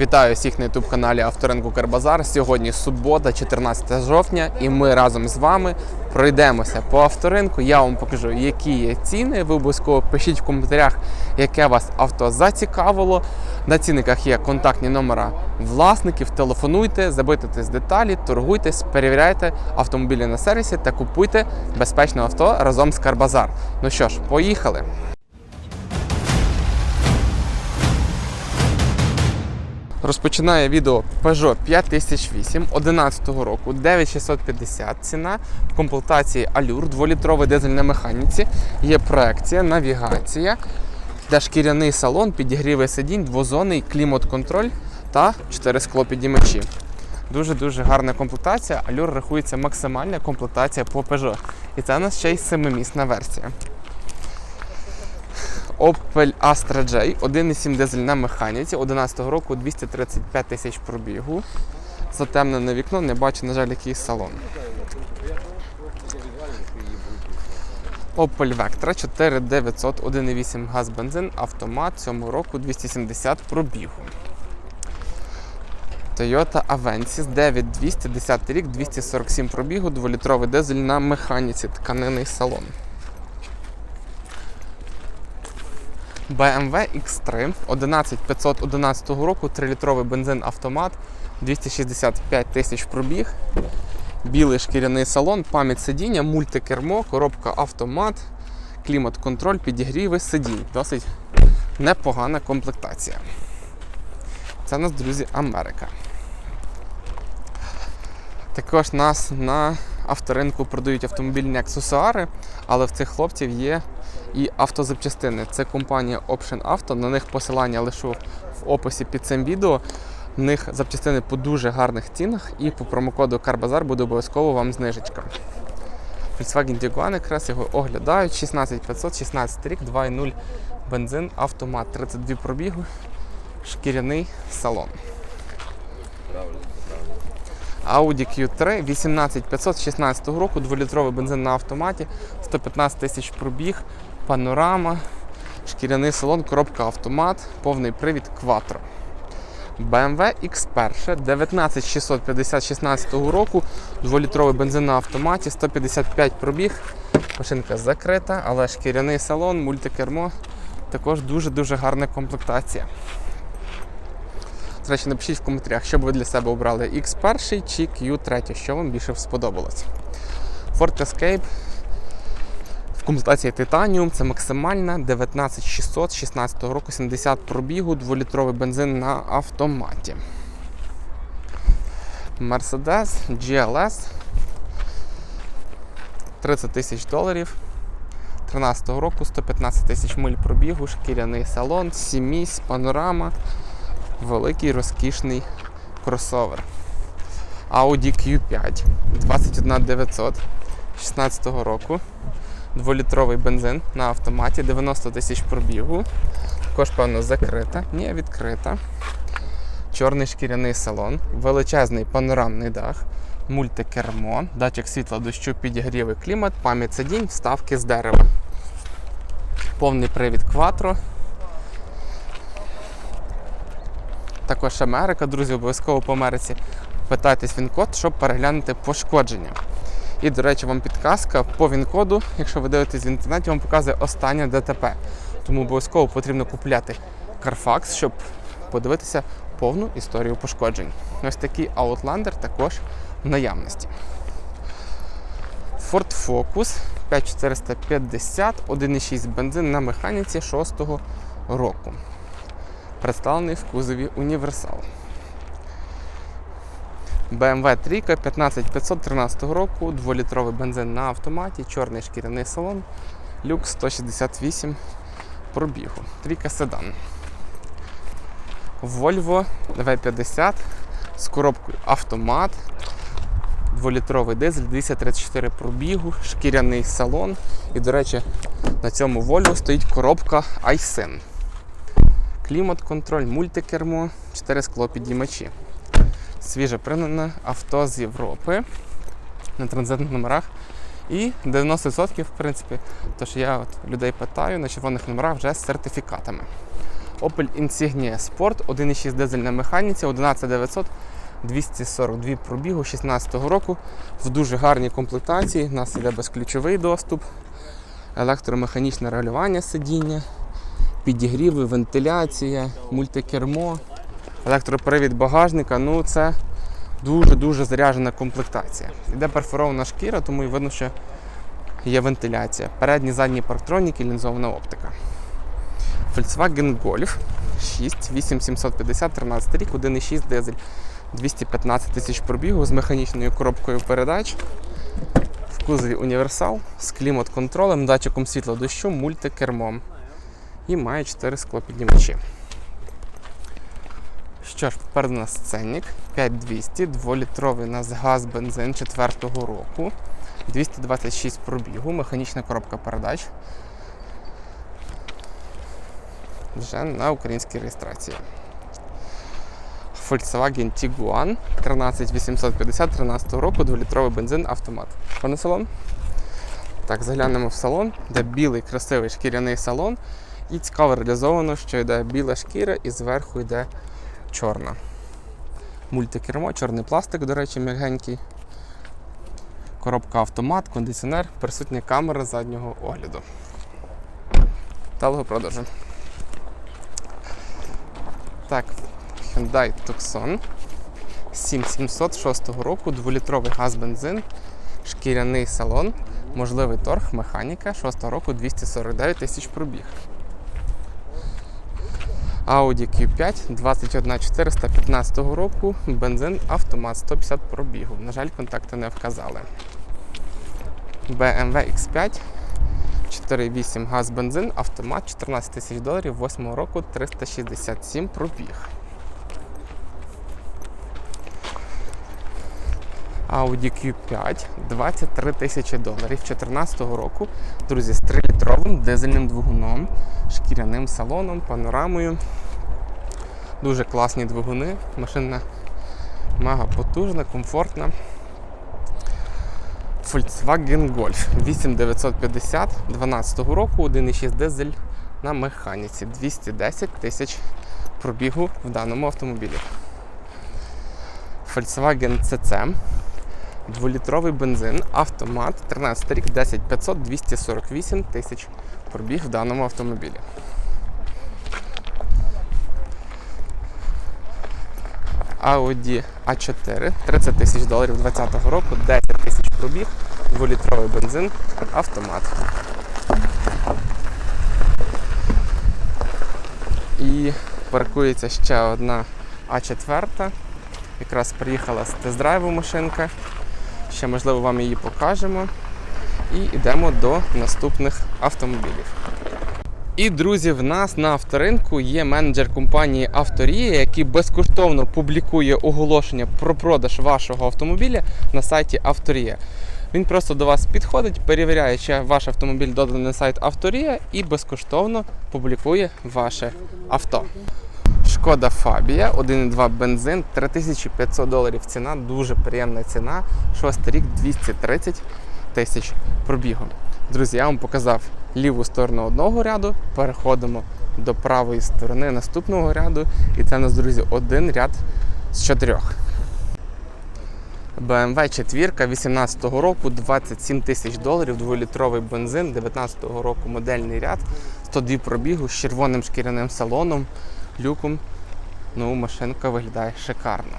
Вітаю всіх на youtube каналі Авторинку Карбазар. Сьогодні субота, 14 жовтня, і ми разом з вами пройдемося по авторинку. Я вам покажу, які є ціни. Ви обов'язково пишіть в коментарях, яке вас авто зацікавило. На цінниках є контактні номера власників. Телефонуйте, запитуйтесь деталі, торгуйтесь, перевіряйте автомобілі на сервісі та купуйте безпечне авто разом з Карбазар. Ну що ж, поїхали! Розпочинає відео Peugeot 5008 11 року, 9650 ціна в комплектації Allure, 2-літровий дизель на механіці, є проекція, навігація, де шкіряний салон, підігріве сидінь, двозонний клімат-контроль та 4 склопідіймачі. Дуже-дуже гарна комплектація. Allure рахується максимальна комплектація по Peugeot. І це у нас ще й семимісна версія. Opel Astra J, 1,7 дизель на механіці, 11 року 235 тисяч пробігу. Затемнене вікно, не бачу, на жаль, який салон. Opel Vectra 4900, 1,8 газ бензин, автомат 7 року 270 пробігу. Toyota Avensis 9200, 10 рік, 247 пробігу, 2-літровий дизель на механіці, тканинний салон. BMW X3 11511 року, 3-літровий бензин автомат, 265 тисяч пробіг, білий шкіряний салон, пам'ять сидіння, мультикермо, коробка автомат, клімат-контроль, підігріви сидінь. Досить непогана комплектація. Це у нас, друзі, Америка. Також нас на авторинку продають автомобільні аксесуари, але в цих хлопців є і автозапчастини. Це компанія Option Auto. На них посилання лишу в описі під цим відео. В них запчастини по дуже гарних цінах і по промокоду Карбазар буде обов'язково вам знижечка. Volkswagen Tiguan якраз його оглядають. 16500, 16 рік, 2.0 бензин, автомат, 32 пробігу, шкіряний салон. Audi Q3 18500 16 року, 2-літровий бензин на автоматі, 115 тисяч пробіг, панорама, шкіряний салон, коробка автомат, повний привід Quattro. BMW X1 19650 16 року, 2-літровий бензин на автоматі, 155 пробіг. Машинка закрита, але шкіряний салон, мультикермо. Також дуже-дуже гарна комплектація. До речі, напишіть в коментарях, що б ви для себе обрали X1 чи Q3, що вам більше сподобалось. Ford Escape в комплектації Titanium це максимальна 19600 16 року 70 пробігу, 2-літровий бензин на автоматі. Mercedes GLS 30 тисяч доларів. 13 року 115 тисяч миль пробігу, шкіряний салон, 7 місць, панорама великий розкішний кросовер. Audi Q5 21900 16 року. 2-літровий бензин на автоматі, 90 тисяч пробігу. Також, певно, закрита, ні, відкрита. Чорний шкіряний салон, величезний панорамний дах, мультикермо, датчик світла дощу, підігріви клімат, пам'ять сидінь, вставки з дерева. Повний привід Quattro. Також Америка, друзі, обов'язково по Америці. Питайтесь він-код, щоб переглянути пошкодження. І, до речі, вам підказка по він-коду, якщо ви дивитесь в інтернеті, вам показує останнє ДТП. Тому обов'язково потрібно купляти Carfax, щоб подивитися повну історію пошкоджень. Ось такий Outlander також в наявності. Ford Focus 5450, 1,6 бензин на механіці 6-го року представлений в кузові універсал. BMW 3 15513 року, 2-літровий бензин на автоматі, чорний шкіряний салон, люкс 168 пробігу. Трійка седан. Volvo V50 з коробкою автомат, 2-літровий дизель, 234 пробігу, шкіряний салон. І, до речі, на цьому Volvo стоїть коробка iSyn клімат-контроль, мультикермо, 4 склопідіймачі. Свіже пригнане авто з Європи на транзитних номерах. І 90%, в принципі, то що я от людей питаю на червоних номерах вже з сертифікатами. Opel Insignia Sport, 1,6 дизель на механіці, 11900, 242 пробігу 16 року. В дуже гарній комплектації. У нас іде безключовий доступ, електромеханічне регулювання сидіння, підігріви, вентиляція, мультикермо, електропривід багажника. Ну це дуже-дуже заряджена комплектація. Іде перфорована шкіра, тому і видно, що є вентиляція. Передні задні парктроніки, лінзована оптика. Volkswagen Golf 6, 8750, 13 рік, 1,6 дизель, 215 тисяч пробігу з механічною коробкою передач. В кузові універсал з клімат-контролем, датчиком світла дощу, мультикермом. І має 4 склопіднімачі. Що ж, попереду у нас ценник 5200, 2-літровий у нас газ бензин 4-го року, 226 пробігу, механічна коробка передач. Вже на українській реєстрації. Volkswagen Tiguan 13850 13 року, 2-літровий бензин автомат. Пане салон? Так, заглянемо в салон, де білий красивий шкіряний салон. І цікаво реалізовано, що йде біла шкіра і зверху йде чорна. Мультикермо, чорний пластик, до речі, м'ягенький. Коробка автомат, кондиціонер, присутня камера заднього огляду. Талого продажу. Так, Hyundai Tucson 7706 року, 2-літровий газ-бензин, шкіряний салон, можливий торг, механіка 6 року 249 тисяч пробіг. Audi Q5 21415 року, бензин автомат 150 пробігу. На жаль, контакти не вказали. BMW X5 4,8 газ бензин, автомат 14 тисяч доларів, 8 року 367 пробіг. Audi Q5 23 тисячі доларів 2014 року. Друзі, з 3-літровим дизельним двигуном, шкіряним салоном, панорамою. Дуже класні двигуни. Машина мега потужна, комфортна. Volkswagen Golf 8950 12 року, 1,6 дизель на механіці. 210 тисяч пробігу в даному автомобілі. Volkswagen CC 2-літровий бензин, автомат, 13 рік, 10500, 248 тисяч пробіг в даному автомобілі. Audi A4, 30 тисяч доларів 2020 року, 10 тисяч пробіг, 2-літровий бензин, автомат. І паркується ще одна А4. Якраз приїхала з тест-драйву машинка. Ще, можливо, вам її покажемо. І йдемо до наступних автомобілів. І, друзі, в нас на авторинку є менеджер компанії Авторія, який безкоштовно публікує оголошення про продаж вашого автомобіля на сайті Авторія. Він просто до вас підходить, перевіряє, чи ваш автомобіль доданий на сайт Авторія і безкоштовно публікує ваше авто. Шкода Фабія, 1,2 бензин, 3500 доларів ціна, дуже приємна ціна. Шостий рік 230 тисяч пробігу. Друзі, я вам показав ліву сторону одного ряду, переходимо до правої сторони наступного ряду. І це у нас, друзі, один ряд з чотирьох. BMW 4 18 року, 27 тисяч доларів, 2-літровий бензин, 19 року модельний ряд, 102 пробігу з червоним шкіряним салоном, люком. Ну, машинка виглядає шикарно.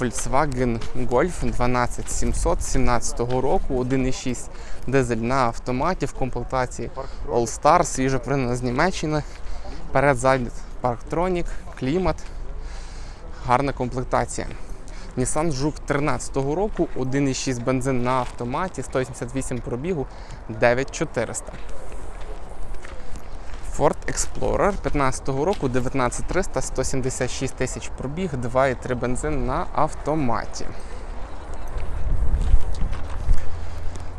Volkswagen Golf 12700 17 року, 1,6 дизель на автоматі в комплектації All Star, свіжо пригнана з Німеччини. Перед задній парктронік, клімат, гарна комплектація. Nissan Juke 13 року, 1,6 бензин на автоматі, 188 пробігу, 9400. Ford Explorer 15 року, 19300, 176 тисяч пробіг, 2,3 бензин на автоматі.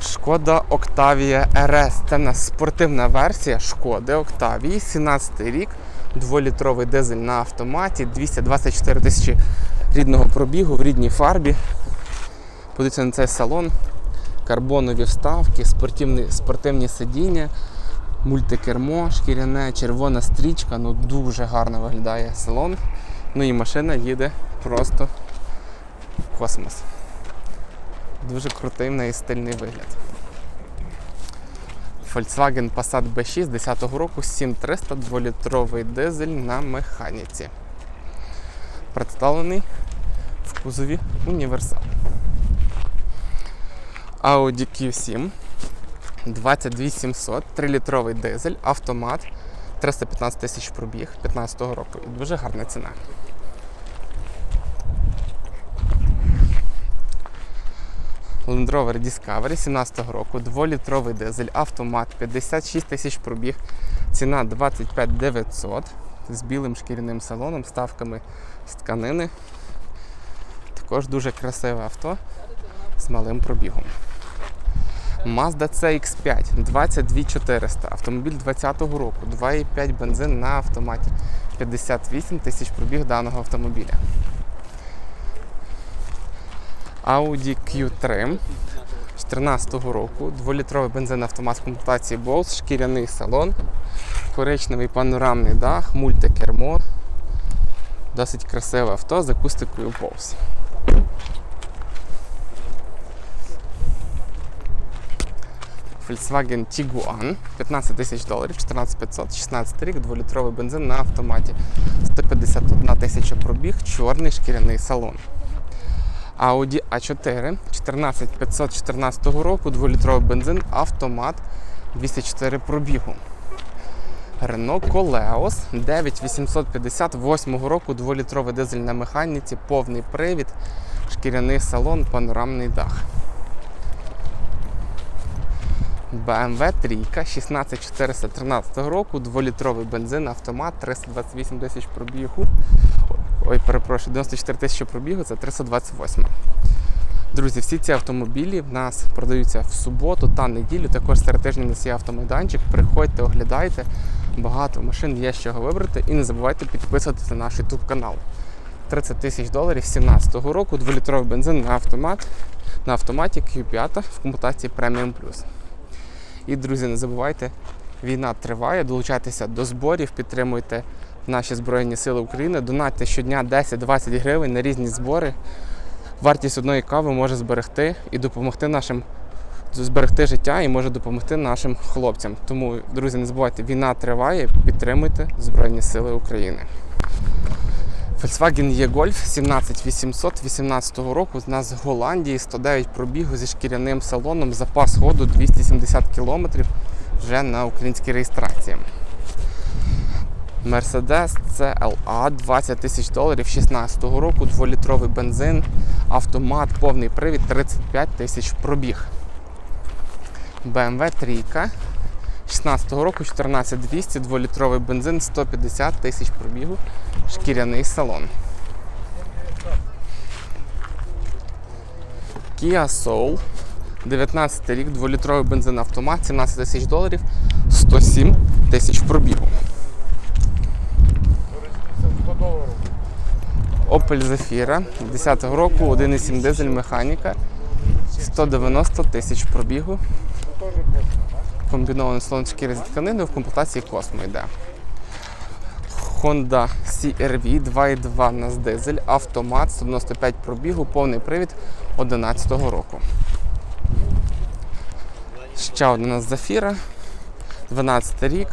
Шкода Octavia RS. Це у нас спортивна версія Шкоди Octavia, 17 рік, 2-літровий дизель на автоматі, 224 тисячі рідного пробігу в рідній фарбі. Подивіться на цей салон, карбонові вставки, спортивні, спортивні сидіння, Мультикермо, шкіряне, червона стрічка, ну дуже гарно виглядає салон. Ну і машина їде просто в космос. Дуже крутий в неї стильний вигляд. Volkswagen Passat B6 10-го року 7300 2-літровий дизель на механіці. Представлений в кузові універсал. Audi Q7 22700, 3-літровий дизель, автомат, 315 тисяч пробіг 15-го року. І дуже гарна ціна. Land Rover Discovery 17-го року, 2-літровий дизель, автомат, 56 тисяч пробіг, ціна 25 900 з білим шкіряним салоном, ставками з тканини. Також дуже красиве авто з малим пробігом. Mazda CX5 22400, автомобіль 20-го року, 2,5 бензин на автоматі, 58 тисяч пробіг даного автомобіля. Audi Q3 14-го року, 2-літровий бензин автомат комплектації Bose, шкіряний салон, коричневий панорамний дах, мультикермо. Досить красиве авто з акустикою Bose. Volkswagen Tiguan 15 тисяч доларів, 14500, 16 рік, 2-літровий бензин на автоматі, 151 тисяча пробіг, чорний шкіряний салон. Audi A4 14514 року, 2-літровий бензин, автомат, 204 пробігу. Renault Koleos 9858 року, 2-літровий дизель на механіці, повний привід, шкіряний салон, панорамний дах. BMW 3 16413 року, 2-літровий бензин, автомат, 328 тисяч пробігу. Ой, перепрошую, 94 тисячі пробігу, це 328. Друзі, всі ці автомобілі в нас продаються в суботу та неділю. Також серед тижня у нас є автомайданчик. Приходьте, оглядайте. Багато машин є з чого вибрати. І не забувайте підписуватися на наш YouTube канал. 30 тисяч доларів 17-го року, 2-літровий бензин на автомат, на автоматі Q5 в комплектації Premium Plus. І, друзі, не забувайте, війна триває, долучайтеся до зборів, підтримуйте наші Збройні Сили України, донатьте щодня 10-20 гривень на різні збори. Вартість одної кави може зберегти і допомогти нашим зберегти життя і може допомогти нашим хлопцям. Тому, друзі, не забувайте, війна триває, підтримуйте Збройні Сили України. Volkswagen E-Golf 17800 18 року. З нас з Голландії 109 пробігу зі шкіряним салоном, запас ходу 270 км вже на українській реєстрації. Mercedes CLA 20 тисяч доларів 16 року, 2-літровий бензин, автомат, повний привід, 35 тисяч пробіг. BMW 3 16 року 14200, 2-літровий бензин, 150 тисяч пробігу, шкіряний салон. Kia Soul 19 рік, 2-літровий бензин автомат, 17 тисяч доларів, 107 тисяч пробігу. Opel Zafira 10-го року, 1,7 дизель механіка, 190 тисяч пробігу. Комбінований салон шкіри тканини в комплектації Cosmo йде. Honda CR-V 2.2 на дизель, автомат, 195 пробігу, повний привід 2011 року. Ще одна у нас Zafira, 12 рік,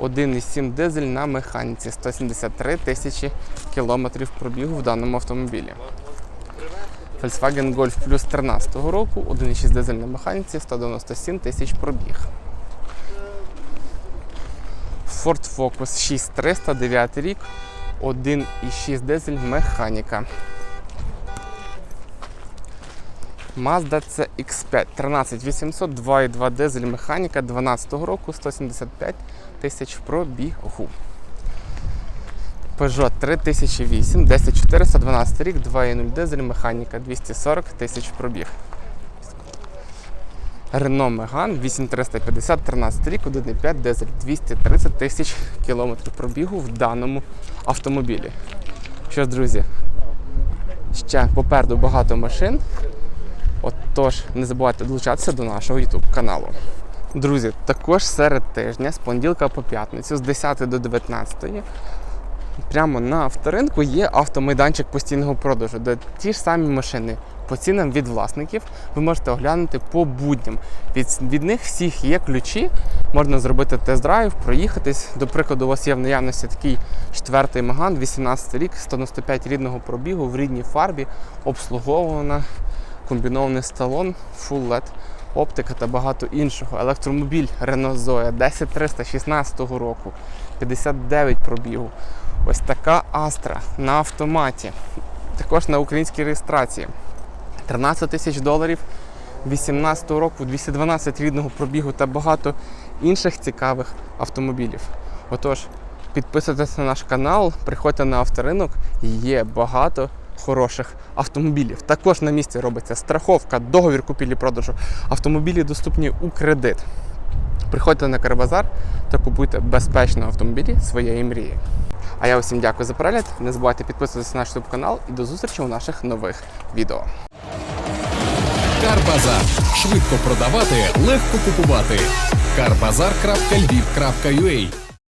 1,7 дизель на механіці, 173 тисячі кілометрів пробігу в даному автомобілі. Volkswagen Golf Plus 13 року, 1,6 дизель на механіці, 197 тисяч пробіг. Ford Focus 6300, 9 рік, 1,6 дизель механіка. Mazda CX5 13800, 2,2 дизель механіка 12 року, 175 тисяч пробігу. Peugeot 3008, 10400, 12 рік, 2,0 дизель механіка 240 тисяч пробіг. Renault Megane 8350, 13 рік, 1,5 дизель, 230 тисяч кілометрів пробігу в даному автомобілі. Що ж, друзі, ще попереду багато машин. Отож, не забувайте долучатися до нашого YouTube каналу. Друзі, також серед тижня, з понеділка по п'ятницю, з 10 до 19, прямо на авторинку є автомайданчик постійного продажу, де ті ж самі машини по цінам від власників ви можете оглянути по будням. Від, від них всіх є ключі, можна зробити тест-драйв, проїхатись. До прикладу, у вас є в наявності такий четвертий Маган, 18 рік, 195 рідного пробігу в рідній фарбі, обслуговувана, комбінований сталон, Full LED оптика та багато іншого. Електромобіль Renault Zoe 10316 року, 59 пробігу. Ось така Astra на автоматі. Також на українській реєстрації. 13 тисяч доларів 18 року, 212 рідного пробігу та багато інших цікавих автомобілів. Отож, підписуйтесь на наш канал, приходьте на авторинок, є багато хороших автомобілів. Також на місці робиться страховка, договір купівлі-продажу. Автомобілі доступні у кредит. Приходьте на Карбазар та купуйте безпечно автомобілі своєї мрії. А я усім дякую за перегляд. Не забувайте підписуватися на наш YouTube канал і до зустрічі у наших нових відео. Карбазар. Швидко продавати, легко купувати. Карбазар.львів.ua